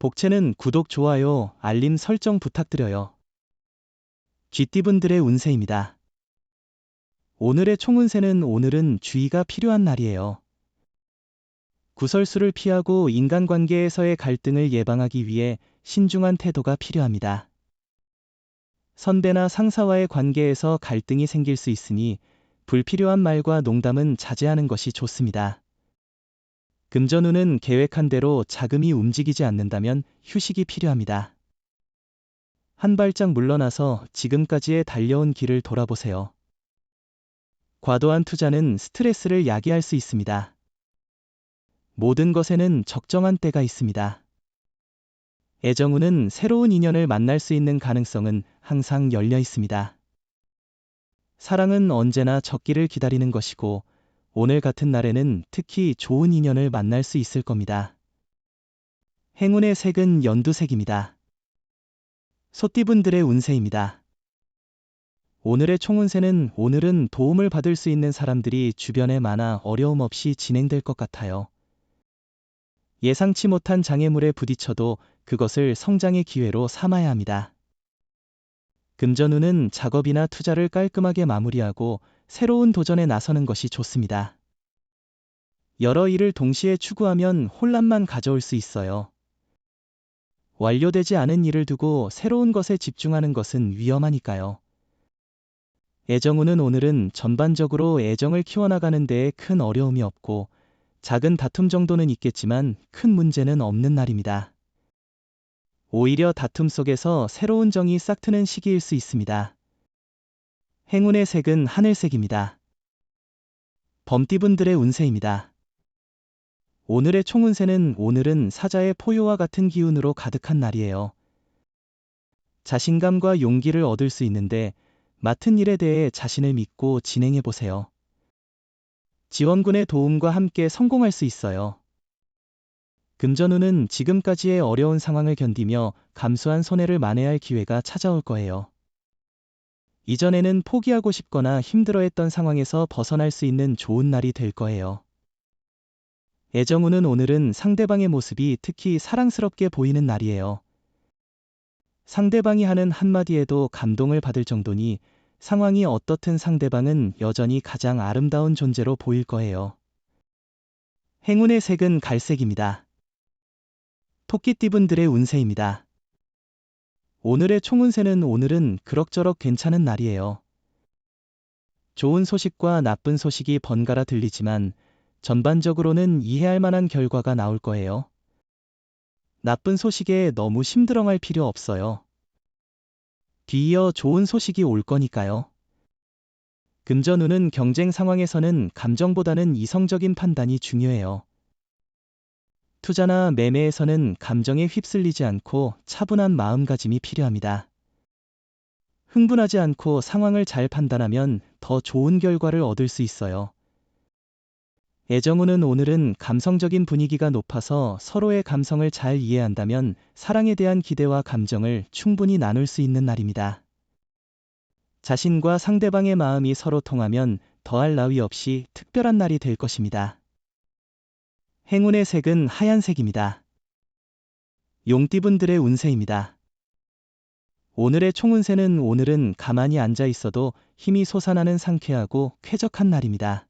복채는 구독, 좋아요, 알림 설정 부탁드려요. 쥐띠분들의 운세입니다. 오늘의 총운세는 오늘은 주의가 필요한 날이에요. 구설수를 피하고 인간관계에서의 갈등을 예방하기 위해 신중한 태도가 필요합니다. 선배나 상사와의 관계에서 갈등이 생길 수 있으니 불필요한 말과 농담은 자제하는 것이 좋습니다. 금전운은 계획한 대로 자금이 움직이지 않는다면 휴식이 필요합니다. 한 발짝 물러나서 지금까지의 달려온 길을 돌아보세요. 과도한 투자는 스트레스를 야기할 수 있습니다. 모든 것에는 적정한 때가 있습니다. 애정운은 새로운 인연을 만날 수 있는 가능성은 항상 열려 있습니다. 사랑은 언제나 적기를 기다리는 것이고 오늘 같은 날에는 특히 좋은 인연을 만날 수 있을 겁니다. 행운의 색은 연두색입니다. 소띠분들의 운세입니다. 오늘의 총운세는 오늘은 도움을 받을 수 있는 사람들이 주변에 많아 어려움 없이 진행될 것 같아요. 예상치 못한 장애물에 부딪혀도 그것을 성장의 기회로 삼아야 합니다. 금전운은 작업이나 투자를 깔끔하게 마무리하고 새로운 도전에 나서는 것이 좋습니다. 여러 일을 동시에 추구하면 혼란만 가져올 수 있어요. 완료되지 않은 일을 두고 새로운 것에 집중하는 것은 위험하니까요. 애정운은 오늘은 전반적으로 애정을 키워나가는 데에 큰 어려움이 없고 작은 다툼 정도는 있겠지만 큰 문제는 없는 날입니다. 오히려 다툼 속에서 새로운 정이 싹트는 시기일 수 있습니다. 행운의 색은 하늘색입니다. 범띠분들의 운세입니다. 오늘의 총운세는 오늘은 사자의 포효와 같은 기운으로 가득한 날이에요. 자신감과 용기를 얻을 수 있는데 맡은 일에 대해 자신을 믿고 진행해 보세요. 지원군의 도움과 함께 성공할 수 있어요. 금전운은 지금까지의 어려운 상황을 견디며 감수한 손해를 만회할 기회가 찾아올 거예요. 이전에는 포기하고 싶거나 힘들어했던 상황에서 벗어날 수 있는 좋은 날이 될 거예요. 애정운은 오늘은 상대방의 모습이 특히 사랑스럽게 보이는 날이에요. 상대방이 하는 한마디에도 감동을 받을 정도니 상황이 어떻든 상대방은 여전히 가장 아름다운 존재로 보일 거예요. 행운의 색은 갈색입니다. 토끼띠분들의 운세입니다. 오늘의 총운세는 오늘은 그럭저럭 괜찮은 날이에요. 좋은 소식과 나쁜 소식이 번갈아 들리지만 전반적으로는 이해할 만한 결과가 나올 거예요. 나쁜 소식에 너무 심드렁할 필요 없어요. 뒤이어 좋은 소식이 올 거니까요. 금전운은 경쟁 상황에서는 감정보다는 이성적인 판단이 중요해요. 투자나 매매에서는 감정에 휩쓸리지 않고 차분한 마음가짐이 필요합니다. 흥분하지 않고 상황을 잘 판단하면 더 좋은 결과를 얻을 수 있어요. 애정운은 오늘은 감성적인 분위기가 높아서 서로의 감성을 잘 이해한다면 사랑에 대한 기대와 감정을 충분히 나눌 수 있는 날입니다. 자신과 상대방의 마음이 서로 통하면 더할 나위 없이 특별한 날이 될 것입니다. 행운의 색은 하얀색입니다. 용띠분들의 운세입니다. 오늘의 총운세는 오늘은 가만히 앉아 있어도 힘이 솟아나는 상쾌하고 쾌적한 날입니다.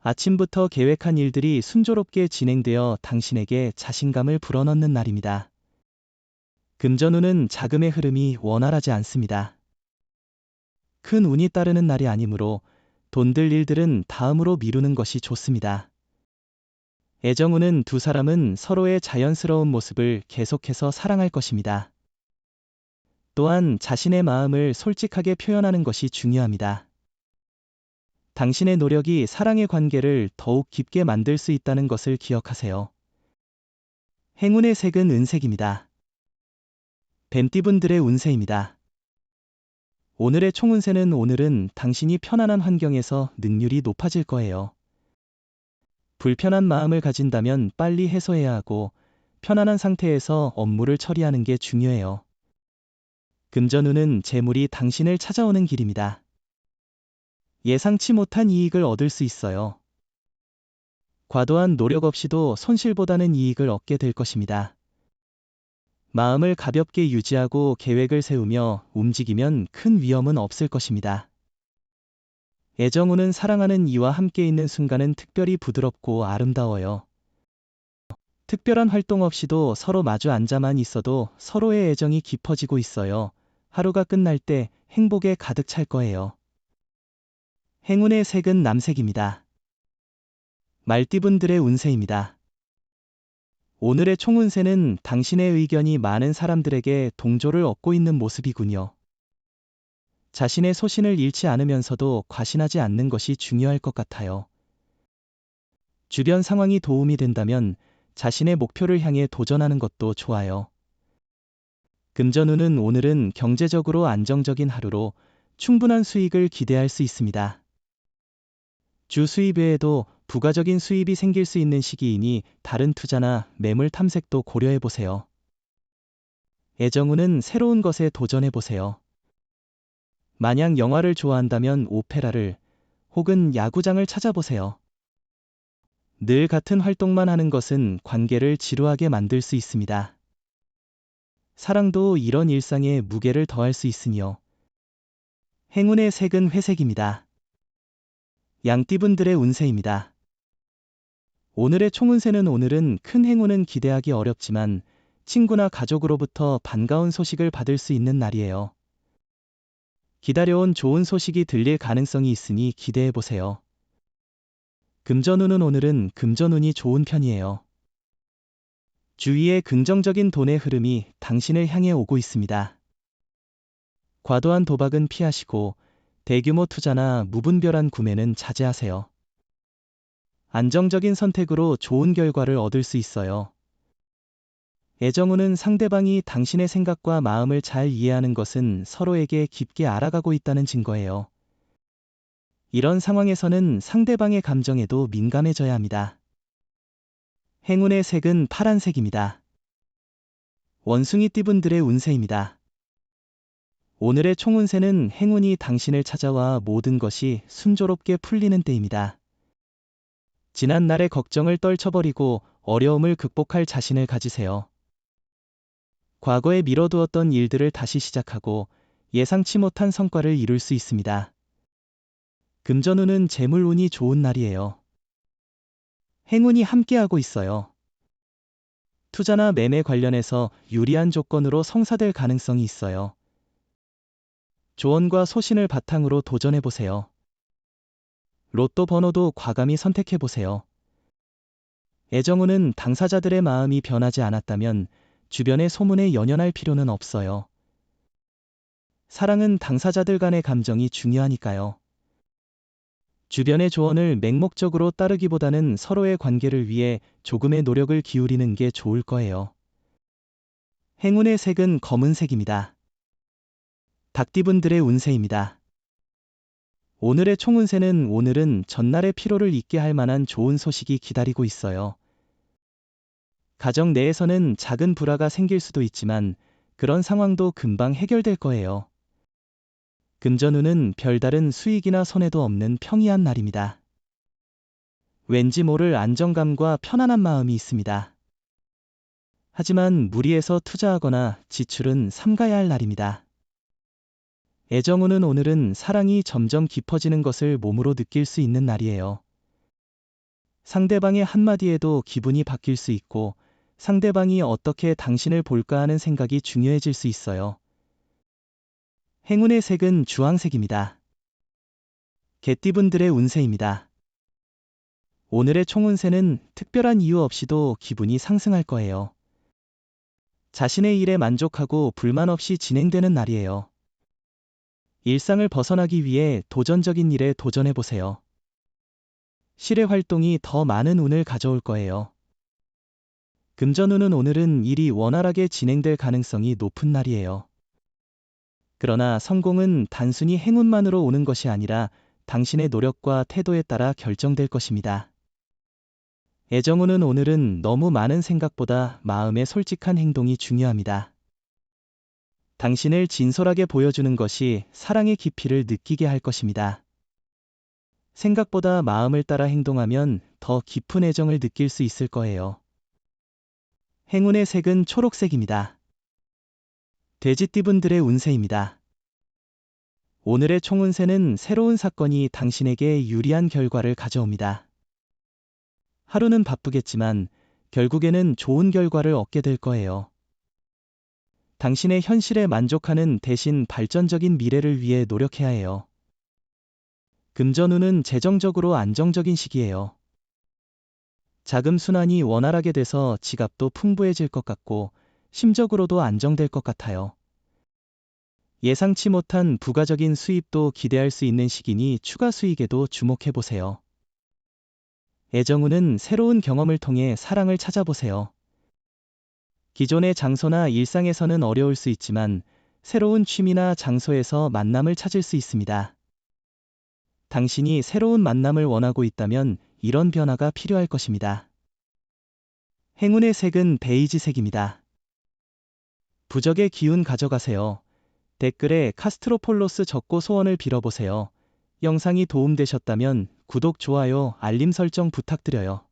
아침부터 계획한 일들이 순조롭게 진행되어 당신에게 자신감을 불어넣는 날입니다. 금전운은 자금의 흐름이 원활하지 않습니다. 큰 운이 따르는 날이 아니므로 돈 들 일들은 다음으로 미루는 것이 좋습니다. 애정운은 두 사람은 서로의 자연스러운 모습을 계속해서 사랑할 것입니다. 또한 자신의 마음을 솔직하게 표현하는 것이 중요합니다. 당신의 노력이 사랑의 관계를 더욱 깊게 만들 수 있다는 것을 기억하세요. 행운의 색은 은색입니다. 뱀띠분들의 운세입니다. 오늘의 총운세는 오늘은 당신이 편안한 환경에서 능률이 높아질 거예요. 불편한 마음을 가진다면 빨리 해소해야 하고 편안한 상태에서 업무를 처리하는 게 중요해요. 금전운은 재물이 당신을 찾아오는 길입니다. 예상치 못한 이익을 얻을 수 있어요. 과도한 노력 없이도 손실보다는 이익을 얻게 될 것입니다. 마음을 가볍게 유지하고 계획을 세우며 움직이면 큰 위험은 없을 것입니다. 애정우는 사랑하는 이와 함께 있는 순간은 특별히 부드럽고 아름다워요. 특별한 활동 없이도 서로 마주 앉아만 있어도 서로의 애정이 깊어지고 있어요. 하루가 끝날 때 행복에 가득 찰 거예요. 행운의 색은 남색입니다. 말띠분들의 운세입니다. 오늘의 총운세는 당신의 의견이 많은 사람들에게 동조를 얻고 있는 모습이군요. 자신의 소신을 잃지 않으면서도 과신하지 않는 것이 중요할 것 같아요. 주변 상황이 도움이 된다면 자신의 목표를 향해 도전하는 것도 좋아요. 금전운은 오늘은 경제적으로 안정적인 하루로 충분한 수익을 기대할 수 있습니다. 주 수입 외에도 부가적인 수입이 생길 수 있는 시기이니 다른 투자나 매물 탐색도 고려해 보세요. 애정운은 새로운 것에 도전해 보세요. 만약 영화를 좋아한다면 오페라를 혹은 야구장을 찾아보세요. 늘 같은 활동만 하는 것은 관계를 지루하게 만들 수 있습니다. 사랑도 이런 일상에 무게를 더할 수 있으니요. 행운의 색은 회색입니다. 양띠분들의 운세입니다. 오늘의 총운세는 오늘은 큰 행운은 기대하기 어렵지만 친구나 가족으로부터 반가운 소식을 받을 수 있는 날이에요. 기다려온 좋은 소식이 들릴 가능성이 있으니 기대해 보세요. 금전운은 오늘은 금전운이 좋은 편이에요. 주위의 긍정적인 돈의 흐름이 당신을 향해 오고 있습니다. 과도한 도박은 피하시고 대규모 투자나 무분별한 구매는 자제하세요. 안정적인 선택으로 좋은 결과를 얻을 수 있어요. 애정우는 상대방이 당신의 생각과 마음을 잘 이해하는 것은 서로에게 깊게 알아가고 있다는 증거예요. 이런 상황에서는 상대방의 감정에도 민감해져야 합니다. 행운의 색은 파란색입니다. 원숭이 띠분들의 운세입니다. 오늘의 총운세는 행운이 당신을 찾아와 모든 것이 순조롭게 풀리는 때입니다. 지난 날의 걱정을 떨쳐버리고 어려움을 극복할 자신을 가지세요. 과거에 미뤄두었던 일들을 다시 시작하고 예상치 못한 성과를 이룰 수 있습니다. 금전운은 재물운이 좋은 날이에요. 행운이 함께하고 있어요. 투자나 매매 관련해서 유리한 조건으로 성사될 가능성이 있어요. 조언과 소신을 바탕으로 도전해보세요. 로또 번호도 과감히 선택해보세요. 애정운은 당사자들의 마음이 변하지 않았다면 주변의 소문에 연연할 필요는 없어요. 사랑은 당사자들 간의 감정이 중요하니까요. 주변의 조언을 맹목적으로 따르기보다는 서로의 관계를 위해 조금의 노력을 기울이는 게 좋을 거예요. 행운의 색은 검은색입니다. 닭띠분들의 운세입니다. 오늘의 총운세는 오늘은 전날의 피로를 잊게 할 만한 좋은 소식이 기다리고 있어요. 가정 내에서는 작은 불화가 생길 수도 있지만 그런 상황도 금방 해결될 거예요. 금전운은 별다른 수익이나 손해도 없는 평이한 날입니다. 왠지 모를 안정감과 편안한 마음이 있습니다. 하지만 무리해서 투자하거나 지출은 삼가야 할 날입니다. 애정운은 오늘은 사랑이 점점 깊어지는 것을 몸으로 느낄 수 있는 날이에요. 상대방의 한마디에도 기분이 바뀔 수 있고 상대방이 어떻게 당신을 볼까 하는 생각이 중요해질 수 있어요. 행운의 색은 주황색입니다. 개띠분들의 운세입니다. 오늘의 총운세는 특별한 이유 없이도 기분이 상승할 거예요. 자신의 일에 만족하고 불만 없이 진행되는 날이에요. 일상을 벗어나기 위해 도전적인 일에 도전해보세요. 실외 활동이 더 많은 운을 가져올 거예요. 금전운은 오늘은 일이 원활하게 진행될 가능성이 높은 날이에요. 그러나 성공은 단순히 행운만으로 오는 것이 아니라 당신의 노력과 태도에 따라 결정될 것입니다. 애정운은 오늘은 너무 많은 생각보다 마음의 솔직한 행동이 중요합니다. 당신을 진솔하게 보여주는 것이 사랑의 깊이를 느끼게 할 것입니다. 생각보다 마음을 따라 행동하면 더 깊은 애정을 느낄 수 있을 거예요. 행운의 색은 초록색입니다. 돼지띠분들의 운세입니다. 오늘의 총운세는 새로운 사건이 당신에게 유리한 결과를 가져옵니다. 하루는 바쁘겠지만 결국에는 좋은 결과를 얻게 될 거예요. 당신의 현실에 만족하는 대신 발전적인 미래를 위해 노력해야 해요. 금전운은 재정적으로 안정적인 시기예요. 자금 순환이 원활하게 돼서 지갑도 풍부해질 것 같고 심적으로도 안정될 것 같아요. 예상치 못한 부가적인 수입도 기대할 수 있는 시기니 추가 수익에도 주목해 보세요. 애정운은 새로운 경험을 통해 사랑을 찾아보세요. 기존의 장소나 일상에서는 어려울 수 있지만 새로운 취미나 장소에서 만남을 찾을 수 있습니다. 당신이 새로운 만남을 원하고 있다면 이런 변화가 필요할 것입니다. 행운의 색은 베이지색입니다. 부적의 기운 가져가세요. 댓글에 카스트로폴로스 적고 소원을 빌어보세요. 영상이 도움되셨다면 구독, 좋아요, 알림 설정 부탁드려요.